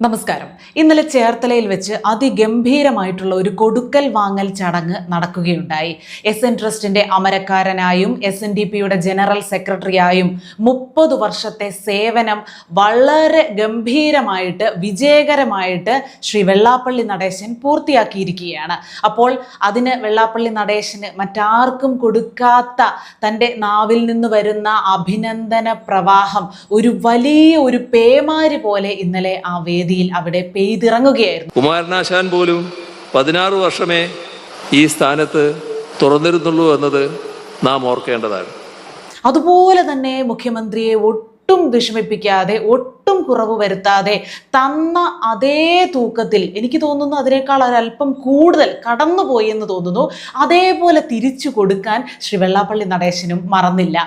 നമസ്കാരം. ഇന്നലെ ചേർത്തലയിൽ വെച്ച് അതിഗംഭീരമായിട്ടുള്ള ഒരു കൊടുക്കൽ വാങ്ങൽ ചടങ്ങ് നടക്കുകയുണ്ടായി. എസ് എൻ ട്രസ്റ്റിന്റെ അമരക്കാരനായും എസ് എൻ ഡി പിയുടെ ജനറൽ സെക്രട്ടറിയായും മുപ്പത് വർഷത്തെ സേവനം വളരെ ഗംഭീരമായിട്ട് വിജയകരമായിട്ട് ശ്രീ വെള്ളാപ്പള്ളി നടേശൻ പൂർത്തിയാക്കിയിരിക്കുകയാണ്. അപ്പോൾ അതിന് വെള്ളാപ്പള്ളി നടേശന് മറ്റാർക്കും കൊടുക്കാത്ത തന്റെ നാവിൽ നിന്ന് വരുന്ന അഭിനന്ദന പ്രവാഹം ഒരു വലിയ ഒരു പേമാരി പോലെ ഇന്നലെ ആ വേദിയിൽ അവിടെ പെയ്തിറങ്ങുകയായിരുന്നു. കുമാരനാശാൻ പോലും പതിനാറ് വർഷമേ ഈ സ്ഥാനത്ത് തുറന്നിരുന്നുള്ളൂ എന്നത് നാം ഓർക്കേണ്ടതാണ്. അതുപോലെ തന്നെ മുഖ്യമന്ത്രിയെ ഒട്ടും വിഷമിപ്പിക്കാതെ ഒട്ടും കുറവ് വരുത്താതെ തന്ന അതേ തൂക്കത്തിൽ എനിക്ക് തോന്നുന്നു അതിനേക്കാൾ ഒരല്പം കൂടുതൽ കടന്നുപോയി എന്ന് തോന്നുന്നു. അതേപോലെ തിരിച്ചു കൊടുക്കാൻ ശ്രീ വെള്ളാപ്പള്ളി നടേശനും മറന്നില്ല.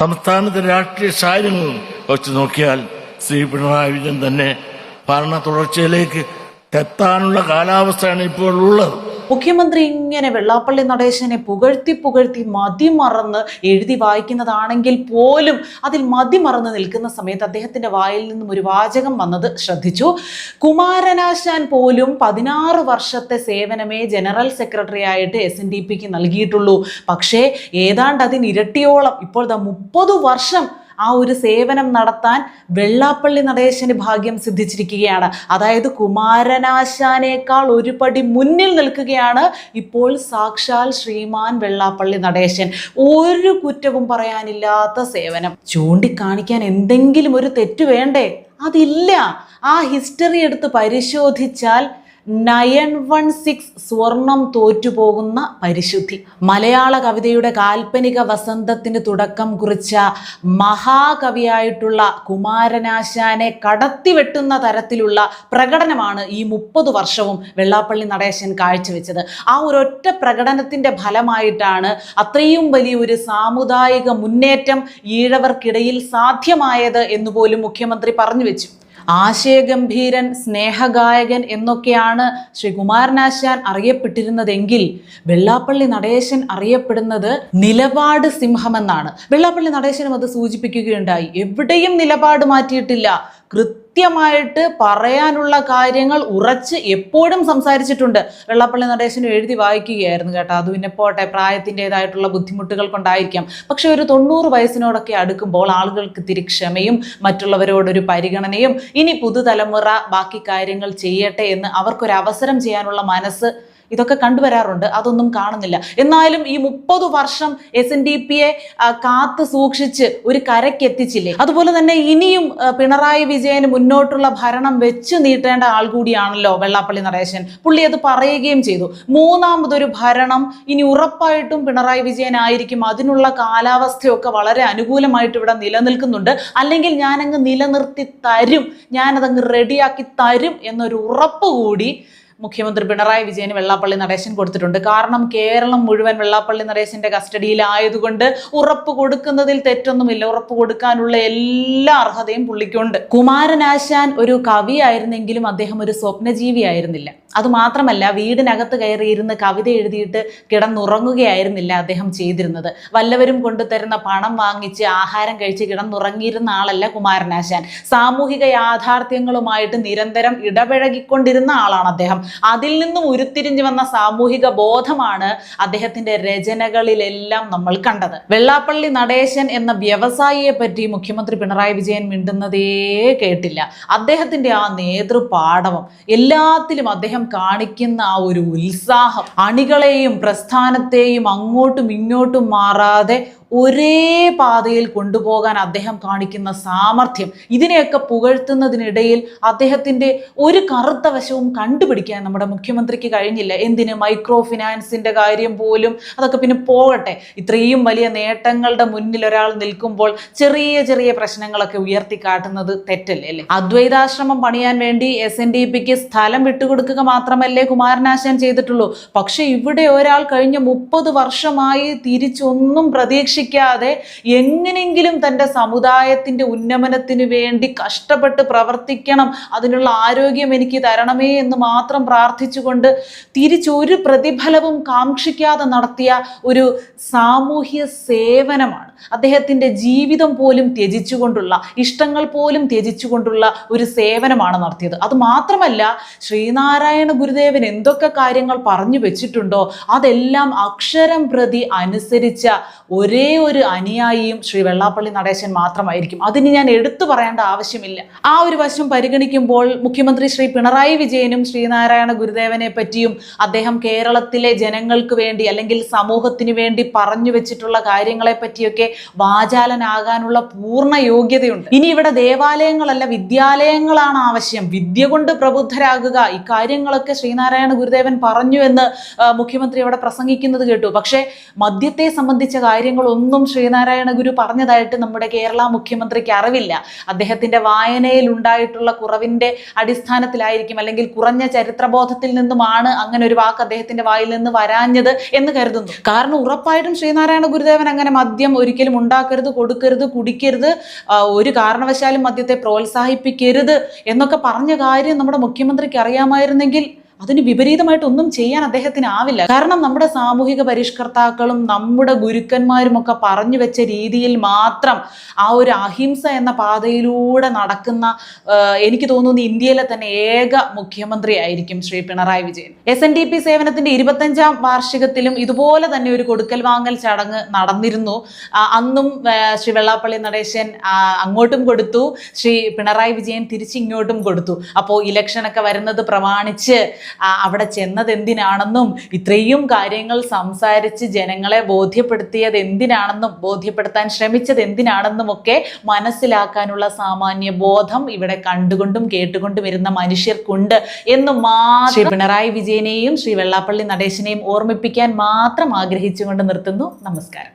സംസ്ഥാനത്തെ രാഷ്ട്രീയ സാഹചര്യങ്ങളും വെച്ച് നോക്കിയാൽ ശ്രീ പിണറായി വിജയൻ തന്നെ ഭരണ തുടർച്ചയിലേക്ക് എത്താനുള്ള കാലാവസ്ഥയാണ് ഇപ്പോൾ ഉള്ളത്. മുഖ്യമന്ത്രി ഇങ്ങനെ വെള്ളാപ്പള്ളി നടേശനെ പുകഴ്ത്തി പുകഴ്ത്തി മതിമറന്ന് എഴുതി വായിക്കുന്നതാണെങ്കിൽ പോലും അതിൽ മതിമറന്ന് നിൽക്കുന്ന സമയത്ത് അദ്ദേഹത്തിന്റെ വായിൽ നിന്നും ഒരു വാചകം വന്നത് ശ്രദ്ധിച്ചു. കുമാരനാശാൻ പോലും പതിനാറ് വർഷത്തെ സേവനമേ ജനറൽ സെക്രട്ടറി ആയിട്ട് എസ് എൻ ഡി പിക്ക് നൽകിയിട്ടുള്ളൂ. പക്ഷേ ഏതാണ്ട് അതിന് ഇരട്ടിയോളം ഇപ്പോൾ ദാ മുപ്പത് വർഷം ആ ഒരു സേവനം നടത്താൻ വെള്ളാപ്പള്ളി നടേശന് ഭാഗ്യം സിദ്ധിച്ചിരിക്കുകയാണ്. അതായത് കുമാരനാശാനേക്കാൾ ഒരു പടി മുന്നിൽ നിൽക്കുകയാണ് ഇപ്പോൾ സാക്ഷാൽ ശ്രീമാൻ വെള്ളാപ്പള്ളി നടേശൻ. ഒരു കുറ്റവും പറയാനില്ലാത്ത സേവനം. ചൂണ്ടിക്കാണിക്കാൻ എന്തെങ്കിലും ഒരു തെറ്റ് വേണ്ടേ? അതില്ല. ആ ഹിസ്റ്ററി എടുത്ത് പരിശോധിച്ചാൽ നയൻ വൺ സിക്സ് സ്വർണം തോറ്റുപോകുന്ന പരിശുദ്ധി. മലയാള കവിതയുടെ കാൽപ്പനിക വസന്തത്തിന് തുടക്കം കുറിച്ച മഹാകവിയായിട്ടുള്ള കുമാരനാശാനെ കടത്തിവെട്ടുന്ന തരത്തിലുള്ള പ്രകടനമാണ് ഈ മുപ്പത് വർഷവും വെള്ളാപ്പള്ളി നടേശൻ കാഴ്ചവെച്ചത്. ആ ഒരൊറ്റ പ്രകടനത്തിന്റെ ഫലമായിട്ടാണ് അത്രയും വലിയൊരു സാമുദായിക മുന്നേറ്റം ഈഴവർക്കിടയിൽ സാധ്യമായത് എന്നുപോലും മുഖ്യമന്ത്രി പറഞ്ഞു വെച്ചു. ആശയഗംഭീരൻ സ്നേഹഗായകൻ എന്നൊക്കെയാണ് ശ്രീ കുമാരനാശാൻ അറിയപ്പെട്ടിരുന്നതെങ്കിൽ വെള്ളാപ്പള്ളി നടേശൻ അറിയപ്പെടുന്നത് നിലപാട് സിംഹമെന്നാണ്. വെള്ളാപ്പള്ളി നടേശനും അത് സൂചിപ്പിക്കുകയുണ്ടായി. എവിടെയും നിലപാട് മാറ്റിയിട്ടില്ല. കൃത്യമായിട്ട് പറയാനുള്ള കാര്യങ്ങൾ ഉറച്ച് എപ്പോഴും സംസാരിച്ചിട്ടുണ്ട്. വെള്ളാപ്പള്ളി നടേശനും എഴുതി വായിക്കുകയായിരുന്നു കേട്ടോ. അത് പിന്നെ പോട്ടെ പ്രായത്തിന്റെതായിട്ടുള്ള ബുദ്ധിമുട്ടുകൾ കൊണ്ടായിരിക്കാം. പക്ഷെ ഒരു തൊണ്ണൂറ് വയസ്സിനോടൊക്കെ അടുക്കുമ്പോൾ ആളുകൾക്ക് ഇത്തിരി ക്ഷമയും മറ്റുള്ളവരോടൊരു പരിഗണനയും ഇനി പുതുതലമുറ ബാക്കി കാര്യങ്ങൾ ചെയ്യട്ടെ എന്ന് അവർക്കൊരു അവസരം ചെയ്യാനുള്ള മനസ്സ് ഇതൊക്കെ കണ്ടുവരാറുണ്ട്. അതൊന്നും കാണുന്നില്ല. എന്നാലും ഈ മുപ്പത് വർഷം എസ് എൻ ഡി പിയെ കാത്തു സൂക്ഷിച്ച് ഒരു കരയ്ക്ക് എത്തിച്ചില്ലേ? അതുപോലെ തന്നെ ഇനിയും പിണറായി വിജയന് മുന്നോട്ടുള്ള ഭരണം വെച്ചു നീട്ടേണ്ട ആൾ കൂടിയാണല്ലോ വെള്ളാപ്പള്ളി നടേശൻ. പുള്ളി അത് പറയുകയും ചെയ്തു. മൂന്നാമതൊരു ഭരണം ഇനി ഉറപ്പായിട്ടും പിണറായി വിജയനായിരിക്കും. അതിനുള്ള കാലാവസ്ഥയൊക്കെ വളരെ അനുകൂലമായിട്ട് ഇവിടെ നിലനിൽക്കുന്നുണ്ട്. അല്ലെങ്കിൽ ഞാനങ്ങ് നിലനിർത്തി തരും. ഞാനതങ്ങ് റെഡിയാക്കി തരും എന്നൊരു ഉറപ്പ് കൂടി മുഖ്യമന്ത്രി പിണറായി വിജയന് വെള്ളാപ്പള്ളി നടേശൻ കൊടുത്തിട്ടുണ്ട്. കാരണം കേരളം മുഴുവൻ വെള്ളാപ്പള്ളി നടേശന്റെ കസ്റ്റഡിയിലായതുകൊണ്ട് ഉറപ്പ് കൊടുക്കുന്നതിൽ തെറ്റൊന്നുമില്ല. ഉറപ്പ് കൊടുക്കാനുള്ള എല്ലാ അർഹതയും പുള്ളിക്കുണ്ട്. കുമാരനാശാൻ ഒരു കവിയായിരുന്നെങ്കിലും അദ്ദേഹം ഒരു സ്വപ്നജീവി ആയിരുന്നില്ല അത് മാത്രമല്ല വീടിനകത്ത് കയറിയിരുന്ന് കവിത എഴുതിയിട്ട് കിടന്നുറങ്ങുകയായിരുന്നില്ല അദ്ദേഹം ചെയ്തിരുന്നത്. വല്ലവരും കൊണ്ടുതരുന്ന പണം വാങ്ങിച്ച് ആഹാരം കഴിച്ച് കിടന്നുറങ്ങിയിരുന്ന ആളല്ല കുമാരനാശാൻ. സാമൂഹിക യാഥാർത്ഥ്യങ്ങളുമായിട്ട് നിരന്തരം ഇടപഴകിക്കൊണ്ടിരുന്ന ആളാണ് അദ്ദേഹം. അതിൽ നിന്നും ഉരുത്തിരിഞ്ഞു വന്ന സാമൂഹിക ബോധമാണ് അദ്ദേഹത്തിന്റെ രചനകളിലെല്ലാം നമ്മൾ കണ്ടത്. വെള്ളാപ്പള്ളി നടേശൻ എന്ന വ്യവസായിയെ പറ്റി മുഖ്യമന്ത്രി പിണറായി വിജയൻ മിണ്ടുന്നതേ കേട്ടില്ല. അദ്ദേഹത്തിന്റെ ആ നേതൃപാടവം എല്ലാത്തിലും അദ്ദേഹം കാണിക്കുന്ന ആ ഒരു ഉത്സാഹം അണികളെയും പ്രസ്ഥാനത്തെയും അങ്ങോട്ടും ഇങ്ങോട്ടും മാറാതെ ഒരേ പാതയിൽ കൊണ്ടുപോകാൻ അദ്ദേഹം കാണിക്കുന്ന സാമർഥ്യം ഇതിനെയൊക്കെ പുകഴ്ത്തുന്നതിനിടയിൽ അദ്ദേഹത്തിന്റെ ഒരു കറുത്ത വശവും കണ്ടുപിടിക്കാൻ നമ്മുടെ മുഖ്യമന്ത്രിക്ക് കഴിഞ്ഞില്ല. എന്തിന്? മൈക്രോ ഫിനാൻസിന്റെ കാര്യം പോലും അതൊക്കെ പിന്നെ പോകട്ടെ. ഇത്രയും വലിയ നേട്ടങ്ങളുടെ മുന്നിൽ ഒരാൾ നിൽക്കുമ്പോൾ ചെറിയ ചെറിയ പ്രശ്നങ്ങളൊക്കെ ഉയർത്തി കാട്ടുന്നത് തെറ്റല്ലേ അല്ലേ? അദ്വൈതാശ്രമം പണിയാൻ വേണ്ടി എസ് എൻ ഡി പിക്ക് സ്ഥലം വിട്ടുകൊടുക്കുക മാത്രമല്ലേ കുമാരനാശാൻ ചെയ്തിട്ടുള്ളൂ. പക്ഷെ ഇവിടെ ഒരാൾ കഴിഞ്ഞ മുപ്പത് വർഷമായി തിരിച്ചൊന്നും പ്രതീക്ഷ കാക്ഷിക്കാതെ എങ്ങനെയെങ്കിലും തന്റെ സമുദായത്തിന്റെ ഉന്നമനത്തിന് വേണ്ടി കഷ്ടപ്പെട്ട് പ്രവർത്തിക്കണം അതിനുള്ള ആരോഗ്യം എനിക്ക് തരണമേ എന്ന് മാത്രം പ്രാർത്ഥിച്ചുകൊണ്ട് തിരിച്ചൊരു പ്രതിഫലവും കാക്ഷിക്കാതെ നടത്തിയ ഒരു സാമൂഹ്യ സേവനമാണ്. അദ്ദേഹത്തിന്റെ ജീവിതം പോലും ത്യജിച്ചുകൊണ്ടുള്ള ഇഷ്ടങ്ങൾ പോലും ത്യജിച്ചുകൊണ്ടുള്ള ഒരു സേവനമാണ് നടത്തിയത്. അത് മാത്രമല്ല ശ്രീനാരായണ ഗുരുദേവൻ എന്തൊക്കെ കാര്യങ്ങൾ പറഞ്ഞു വെച്ചിട്ടുണ്ടോ അതെല്ലാം അക്ഷരം പ്രതി അനുസരിച്ച ഒരേ ഒരു അനുയായിയും ശ്രീ വെള്ളാപ്പള്ളി നടേശൻ മാത്രമായിരിക്കും. അതിന് ഞാൻ എടുത്തു പറയേണ്ട ആവശ്യമില്ല. ആ ഒരു വശം പരിഗണിക്കുമ്പോൾ മുഖ്യമന്ത്രി ശ്രീ പിണറായി വിജയനും ശ്രീനാരായണ ഗുരുദേവനെ പറ്റിയും അദ്ദേഹം കേരളത്തിലെ ജനങ്ങൾക്ക് വേണ്ടി അല്ലെങ്കിൽ സമൂഹത്തിന് വേണ്ടി പറഞ്ഞു വെച്ചിട്ടുള്ള കാര്യങ്ങളെ പറ്റിയൊക്കെ വാചാലനാകാനുള്ള പൂർണ യോഗ്യതയുണ്ട്. ഇനി ഇവിടെ ദേവാലയങ്ങളല്ല വിദ്യാലയങ്ങളാണ് ആവശ്യം. വിദ്യ കൊണ്ട് പ്രബുദ്ധരാകുക ഇക്കാര്യങ്ങളൊക്കെ ശ്രീനാരായണ ഗുരുദേവൻ പറഞ്ഞു എന്ന് മുഖ്യമന്ത്രി അവിടെ പ്രസംഗിക്കുന്നത് കേട്ടു. പക്ഷേ മദ്യത്തെ സംബന്ധിച്ച കാര്യങ്ങളൊന്നും ശ്രീനാരായണ ഗുരു പറഞ്ഞതായിട്ട് നമ്മുടെ കേരള മുഖ്യമന്ത്രിക്ക് അറിവില്ല. അദ്ദേഹത്തിന്റെ വായനയിൽ ഉണ്ടായിട്ടുള്ള കുറവിന്റെ അടിസ്ഥാനത്തിലായിരിക്കും അല്ലെങ്കിൽ കുറഞ്ഞ ചരിത്രബോധത്തിൽ നിന്നുമാണ് അങ്ങനെ ഒരു വാക്ക് അദ്ദേഹത്തിന്റെ വായിൽ നിന്ന് വരാഞ്ഞത് എന്ന് കരുതുന്നു. കാരണം ഉറപ്പായിട്ടും ശ്രീനാരായണ ഗുരുദേവൻ അങ്ങനെ മദ്യം ഒരിക്കലും ഉണ്ടാക്കരുത് കൊടുക്കരുത് കുടിക്കരുത് ഒരു കാരണവശാലും മദ്യത്തെ പ്രോത്സാഹിപ്പിക്കരുത് എന്നൊക്കെ പറഞ്ഞ കാര്യം നമ്മുടെ മുഖ്യമന്ത്രിക്ക് അറിയാമായിരുന്നെങ്കിൽ അതിന് വിപരീതമായിട്ടൊന്നും ചെയ്യാൻ അദ്ദേഹത്തിന് ആവില്ല. കാരണം നമ്മുടെ സാമൂഹിക പരിഷ്കർത്താക്കളും നമ്മുടെ ഗുരുക്കന്മാരും ഒക്കെ പറഞ്ഞു വെച്ച രീതിയിൽ മാത്രം ആ ഒരു അഹിംസ എന്ന പാതയിലൂടെ നടക്കുന്ന എനിക്ക് തോന്നുന്നു ഇന്ത്യയിലെ തന്നെ ഏക മുഖ്യമന്ത്രി ആയിരിക്കും Shri Pinarayi Vijayan. S N D P സേവനത്തിന്റെ ഇരുപത്തഞ്ചാം വാർഷികത്തിലും ഇതുപോലെ തന്നെ ഒരു കൊടുക്കൽ വാങ്ങൽ ചടങ്ങ് നടന്നിരുന്നു. അന്നും ശ്രീ വെള്ളാപ്പള്ളി നടേശൻ അങ്ങോട്ടും കൊടുത്തു. ശ്രീ പിണറായി വിജയൻ തിരിച്ചിങ്ങോട്ടും കൊടുത്തു. അപ്പോൾ ഇലക്ഷനൊക്കെ വരുന്നത് പ്രമാണിച്ച് അവിടെ ചെന്നത് എന്തിനാണെന്നും ഇത്രയും കാര്യങ്ങൾ സംസാരിച്ച് ജനങ്ങളെ ബോധ്യപ്പെടുത്തിയത് എന്തിനാണെന്നും ബോധ്യപ്പെടുത്താൻ ശ്രമിച്ചത് എന്തിനാണെന്നും ഒക്കെ മനസ്സിലാക്കാനുള്ള സാമാന്യ ബോധം ഇവിടെ കണ്ടുകൊണ്ടും കേട്ടുകൊണ്ടും വരുന്ന മനുഷ്യർക്കുണ്ട് എന്ന് മാത്രം പിണറായി വിജയനെയും ശ്രീ വെള്ളാപ്പള്ളി നടേശനെയും ഓർമ്മിപ്പിക്കാൻ മാത്രം ആഗ്രഹിച്ചുകൊണ്ട് നിർത്തുന്നു. നമസ്കാരം.